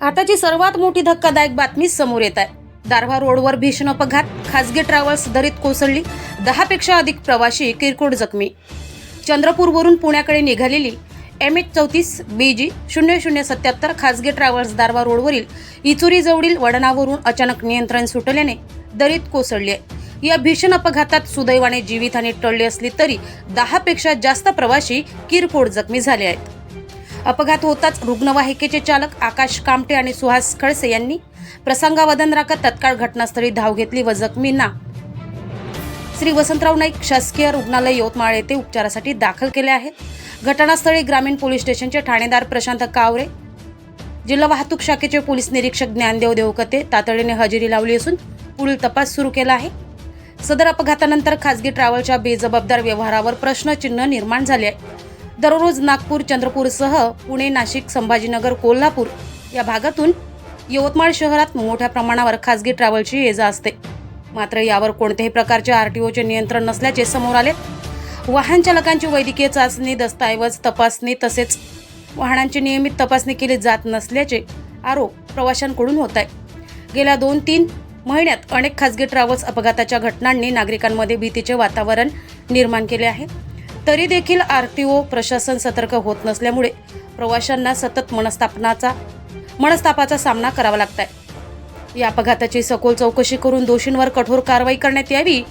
आताची सर्वात मोठी धक्कादायक बातमी समोर येत आहे. दारव्हा रोडवर भीषण अपघात खासगी ट्रॅव्हल्स दरीत कोसळली दहापेक्षा अधिक प्रवाशी किरकोळ जखमी. चंद्रपूरवरून पुण्याकडे निघालेली एम एच चौतीस बी जी शून्य शून्य सत्याहत्तर खासगी ट्रॅव्हल्स दारवा रोडवरील इचुरी जवळील अचानक नियंत्रण सुटल्याने दरीत कोसळली आहे. या भीषण अपघातात सुदैवाने जीवितहानी टळली असली तरी दहापेक्षा जास्त प्रवाशी किरकोळ जखमी झाले आहेत. अपघात होताच रुग्णवाहिकेचे चालक आकाश कामटे आणि सुहास खळसे यांनी प्रसंगावदन राखत तत्काळ घटनास्थळी धाव घेतली व जखमींना श्री वसंतराव नाईक शासकीय रुग्णालय यवतमाळ येथे उपचारासाठी दाखल केले आहेत. घटनास्थळी ग्रामीण पोलीस स्टेशनचे ठाणेदार प्रशांत कावरे जिल्हा वाहतूक शाखेचे पोलीस निरीक्षक ज्ञानदेव देवकते तातडीने हजेरी लावली असून पुढील तपास सुरू केला आहे. सदर अपघातानंतर खासगी ट्रॅव्हलच्या बेजबाबदार व्यवहारावर प्रश्नचिन्ह निर्माण झाले आहे. दररोज नागपूर चंद्रपूरसह पुणे नाशिक संभाजीनगर कोल्हापूर या भागातून यवतमाळ शहरात मोठ्या प्रमाणावर खासगी ट्रॅव्हलची ये जा असते. मात्र यावर कोणत्याही प्रकारचे आर टी ओचे नियंत्रण नसल्याचे समोर आले. वाहन चालकांची वैद्यकीय चाचणी दस्तऐवज तपासणी तसेच वाहनांची नियमित तपासणी केली जात नसल्याचे आरोप प्रवाशांकडून होत आहे गेल्या दोन तीन महिन्यात अनेक खासगी ट्रॅव्हल्स अपघाताच्या घटनांनी नागरिकांमध्ये भीतीचे वातावरण निर्माण केले आहे. तरी देखील आर टी ओ प्रशासन सतर्क होत नसल्यामुळे प्रवाशांना सतत मनस्तापनाचा मनस्तापाचा सामना करावा लागत आहे या अपघाताची सखोल चौकशी करून दोषींवर कठोर कारवाई करण्यात यावी